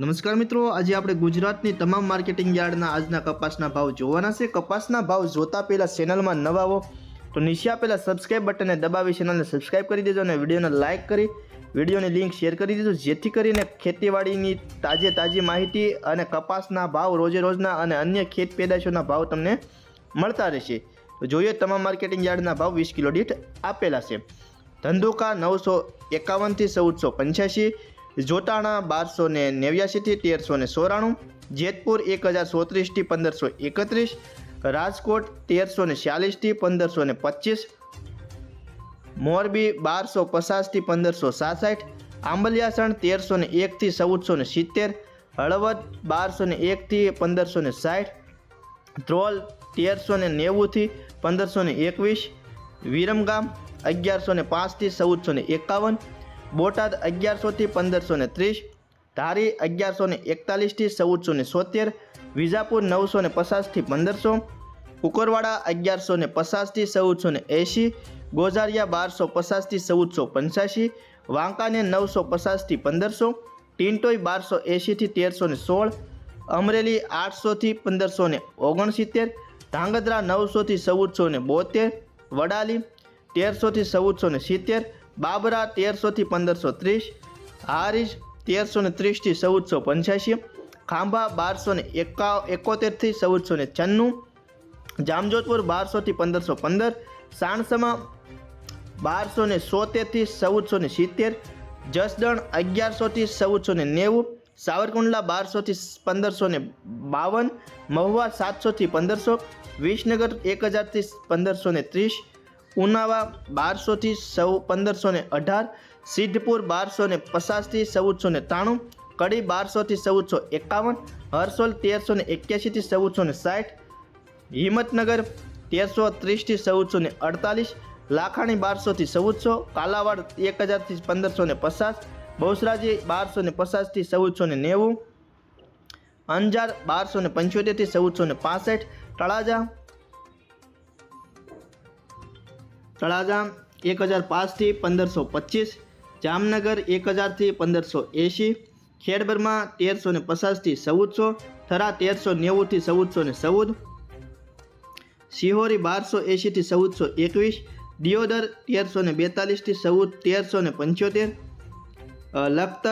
નમસ્કાર મિત્રો, આજે આપણે ગુજરાતની તમામ માર્કેટિંગ યાર્ડના આજના કપાસના ભાવ જોવાના છે. કપાસના ભાવ જોતા પહેલાં ચેનલમાં નવા હો તો નીચે આપેલા સબસ્ક્રાઇબ બટનને દબાવી ચેનલને સબસ્ક્રાઇબ કરી દેજો અને વિડીયોને લાઇક કરી, વિડીયોની લિંક શેર કરી દેજો. જેથી કરીને ખેતીવાડીની તાજે તાજી માહિતી અને કપાસના ભાવ રોજે રોજના અને અન્ય ખેત પેદાશોના ભાવ તમને મળતા રહેશે. તો જોઈએ તમામ માર્કેટિંગ યાર્ડના ભાવ વીસ કિલો દીઠ આપેલા છે. ધંધુકા નવસો એકાવનથી ચૌદસો પંચ્યાસી જોટાણા બારસો ને નેવ્યાસીથી તેરસો ને સોરાણું જેતપુર એક હજાર સોત્રીસથી પંદરસો એકત્રીસ, રાજકોટ તેરસો ને છ્યાલીસથી પંદરસો ને પચીસ, મોરબી બારસો પચાસથી પંદરસો સાસઠ, આંબલિયાસણ તેરસો ને એકથી ચૌદસો ને સિત્તેર, હળવદ બારસો ને એકથી પંદરસો ને સાઠ, ધ્રોલ તેરસો ને નેવુંથી પંદરસો ને એકવીસ, વિરમગામ અગિયારસો ને પાંચથી ચૌદસો ને એકાવન બોટાદ અગિયારસોથી પંદરસો ને ત્રીસ, ધારી અગિયારસો ને એકતાલીસથી ચૌદસો ને સોતેર વિજાપુર નવસો ને પચાસથી પંદરસો કુકરવાડા અગિયારસો ને પચાસથી ચૌદસો ને એંશી, ગોઝારિયા બારસો પચાસથી ચૌદસો પંચ્યાસી, વાંકાને નવસો પચાસથી પંદરસો ટિન્ટોઈ બારસો એંશીથી તેરસો ને સોળ, અમરેલી આઠસોથી પંદરસો ને ઓગણસિત્તેર, ધાંગધ્રા નવસોથી ચૌદસો ને બોતેર વડાલી તેરસોથી ચૌદસો ને સિત્તેર બાબરા તેરસોથી પંદરસો ત્રીસ, હારીજ તેરસો ને ત્રીસથી ચૌદસો પંચ્યાસી ખાંભા બારસો ને એકા, એકોતેરથી ચૌદસો ને છન્નું, જામજોધપુર બારસોથી પંદરસો પંદર, સાણસમા બારસો ને સોતેરથી ચૌદસો ને સિત્તેર, જસદણ અગિયારસોથી ચૌદસો ને નેવું, સાવરકુંડલા બારસોથી પંદરસો ને બાવન, મહુવા સાતસોથી પંદરસો, વિસનગર એક હજારથી પંદરસો ને ત્રીસ ઉનાવા બારસોથી સૌ પંદરસો ને અઢાર, સિદ્ધપુર બારસો ને પચાસથી ચૌદસો ને ત્રાણું, કડી બારસોથી ચૌદસો એકાવન હરસોલ તેરસો ને એક્યાસીથી ચૌદસો ને સાઠ, હિંમતનગર તેરસો ત્રીસથી ચૌદસો ને અડતાલીસ, લાખાણી બારસોથી ચૌદસો, કાલાવાડ એક હજારથી પંદરસો ને પચાસ, બહુસરાજી બારસો ને પચાસથી ચૌદસો ને નેવું, અંજાર બારસો ને પંચોતેરથી ચૌદસો ને પાસઠ, તળાજા તળાજા એક હજાર પાંચથી પંદરસો પચીસ, જામનગર એક હજારથી પંદરસો એંશી, ખેડબરમાં તેરસો ને પચાસથી ચૌદસો, થરા તેરસો નેવુંથી ચૌદસો ને ચૌદ સિહોરી બારસો એંશીથી ચૌદસો એકવીસ, દિયોદર તેરસો ને બેતાલીસથી ચૌદ, તેરસો ને પંચોતેર લખતર